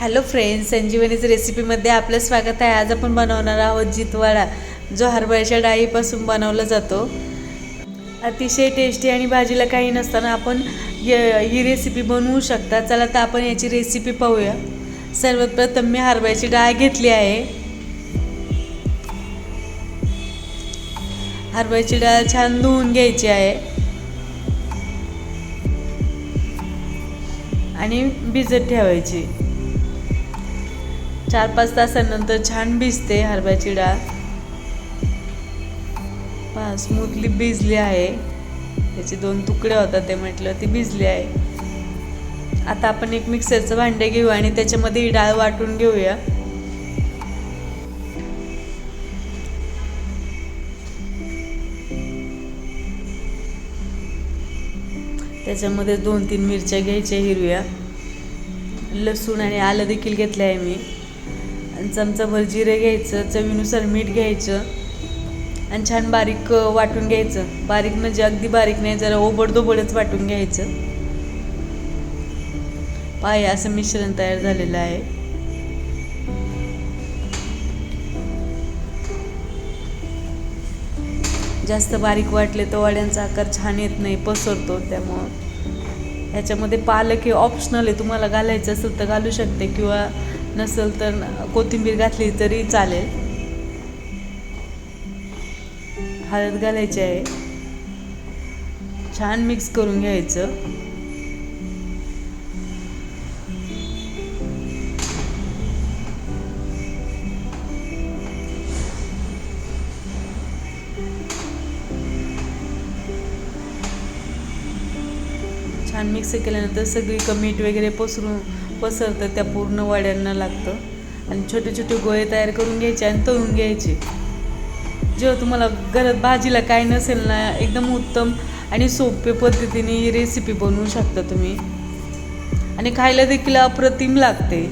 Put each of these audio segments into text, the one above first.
Hello friends संजीवनीच रेसिपीमध्ये आपलं स्वागत आहे. आज आपण बनवणार आहोत जितवाळा जो हरभऱ्याच्या डाळीपासून बनवला जातो. अतिशय टेस्टी आणि भाजीला काही नसताना आपण य- ही रेसिपी बनवू शकता. चला तर आपण याची रेसिपी पाहूया. सर्वप्रथम मी हरभऱ्याची डाळ घेतली आहे. हरभऱ्याची डाळ छान धुवून घ्यायची आहे. आणि भिजत ठेवायची. चार पाच तासानंतर छान भिजते हरभऱ्याची डाळ. पहा स्मूथली भिजली आहे. त्याचे दोन तुकडे होतात ते म्हटलं ती भिजली आहे. आता आपण एक मिक्सरचं भांडे घेऊ आणि त्याच्यामध्ये ही डाळ वाटून घेऊया. त्याच्यामध्ये दोन तीन मिरच्या घ्यायच्या हिरव्या. लसूण आणि आलं देखील घेतलं आहे मी. आणि चमचाभर जिरे घ्यायचं चवीनुसार मीठ घ्यायचं आणि छान बारीक वाटून घ्यायचं. बारीक म्हणजे अगदी बारीक नाही जरा ओबडदोबडच वाटून घ्यायचं. पाय असं मिश्रण तयार झालेलं आहे. जास्त बारीक वाटले तर वड्यांचा आकार छान येत नाही पसरतो त्यामुळं. ह्याच्यामध्ये पालक हे ऑप्शनल आहे. तुम्हाला घालायचं असेल तर घालू शकते किंवा नसेल तर कोथिंबीर घातली तरी चालेल. हळद घालायची आहे. छान मिक्स करून घ्यायचं. छान मिक्स केल्यानंतर सगळी कमीट वगैरे पसरून पसरतं त्या पूर्ण वड्यांना लागतं. आणि छोटे छोटे गोळे तयार करून घ्यायचे आणि तळून घ्यायचे. जेव्हा तुम्हाला घरात भाजीला काय नसेल ना एकदम उत्तम आणि सोपे पद्धतीने ही रेसिपी बनवू शकता तुम्ही. आणि खायला देखील अप्रतिम लागते.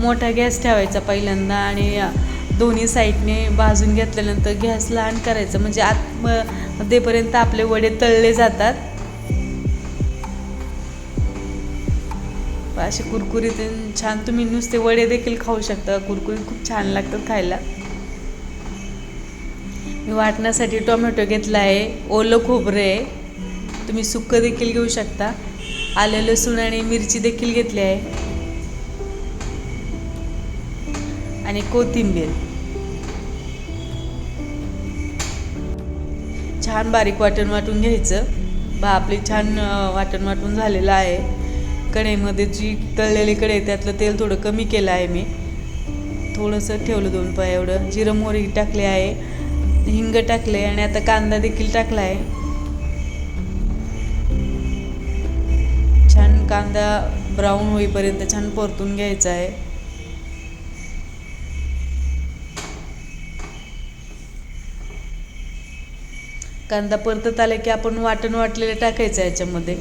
मोठा गॅस ठेवायचा पहिल्यांदा आणि दोन्ही साईडने भाजून घेतल्यानंतर गॅस लहान करायचं. म्हणजे आतमध्येपर्यंत आपले वडे तळले जातात. असे कुरकुरीत छान तुम्ही नुसते वडे देखील खाऊ शकता. कुरकुरीत खूप छान लागतात खायला. मी वाटण्यासाठी टोमॅटो घेतला आहे. ओलं खोबरं आहे. तुम्ही सुक्कं देखील घेऊ शकता. आलं लसूण आणि मिरची देखील घेतली आहे. आणि कोथिंबीर. छान बारीक वाटण वाटून घ्यायचं. बा आपली छान वाटण वाटून झालेलं आहे. कढईमध्ये जी तळलेली कढई त्यातलं तेल थोडं कमी केलं आहे मी. थोडंसं ठेवलं दोन पाय एवढं. जिरं मोहरी टाकले आहे. हिंग टाकले आणि आता कांदा देखील टाकला आहे. छान कांदा ब्राऊन होईपर्यंत छान परतून घ्यायचा आहे. कांदा परतत आला की आपण वाटण वाटलेलं टाकायचं आहे याच्यामध्ये.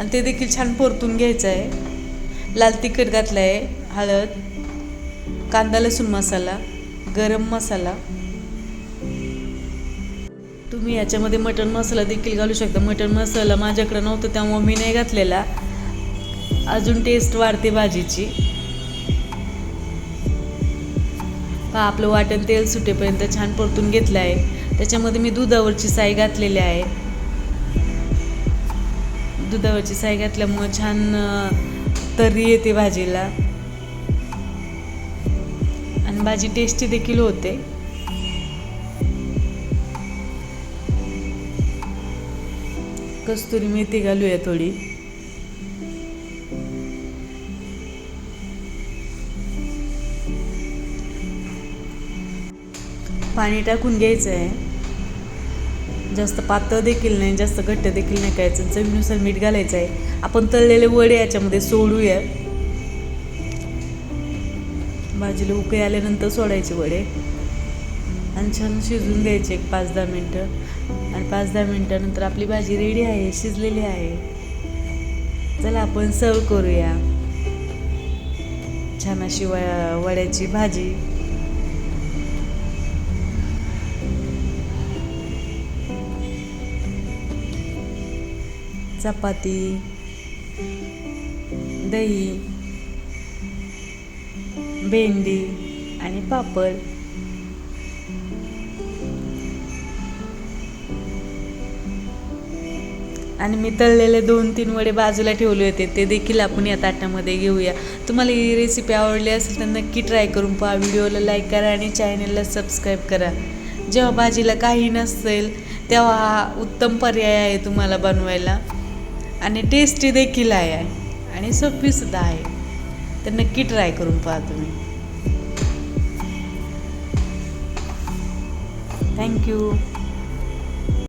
आणि ते देखील छान परतून घ्यायचं आहे. लाल तिखट घातलं आहे हळद कांदा लसूण मसाला गरम मसाला. तुम्ही याच्यामध्ये मटण मसाला देखील घालू शकता. मटण मसाला माझ्याकडे नव्हतं त्यामुळे मी नाही घातलेला. अजून टेस्ट वाढते भाजीची. पहा आपलं वाटण तेल सुटेपर्यंत छान परतून घेतलं आहे. त्याच्यामध्ये मी दुधावरची साई घातलेली आहे. दुधावरची साई घातल्यामुळं छान तर्री येते भाजीला. आणि भाजी टेस्टी देखील होते. कस्तुरी मेथी घालूया थोडी. पाणी टाकून घ्यायचं आहे जास्त पातळ देखील नाही जास्त घट्ट देखील नाही करायचं. चवीनुसार मीठ घालायचं आहे आपण तळलेले वडे याच्यामध्ये सोडूया. भाजीला उकळी आल्यानंतर सोडायचे वडे. आणि छान शिजून द्यायचे एक पाच दहा मिनटं. आणि पाच दहा मिनटानंतर आपली भाजी रेडी आहे शिजलेली आहे. चला आपण सर्व करूया. छान अशी वड्याची भाजी. चपाती दही भेंडी आणि पापड. आणि मी तळलेले दोन तीन वडे बाजूला ठेवले होते ते देखील आपण या ताटामध्ये घेऊया. तुम्हाला ही रेसिपी आवडली असेल तर नक्की ट्राय करून पहा. व्हिडिओला लाईक करा आणि चॅनलला सबस्क्राईब करा. जेव्हा भाजीला काही नसेल तेव्हा हा उत्तम पर्याय आहे तुम्हाला बनवायला. आणि टेस्टी देखील आहे. आणि सोपीसुद्धा आहे. तर नक्की ट्राय करून पहा तुम्ही. थँक्यू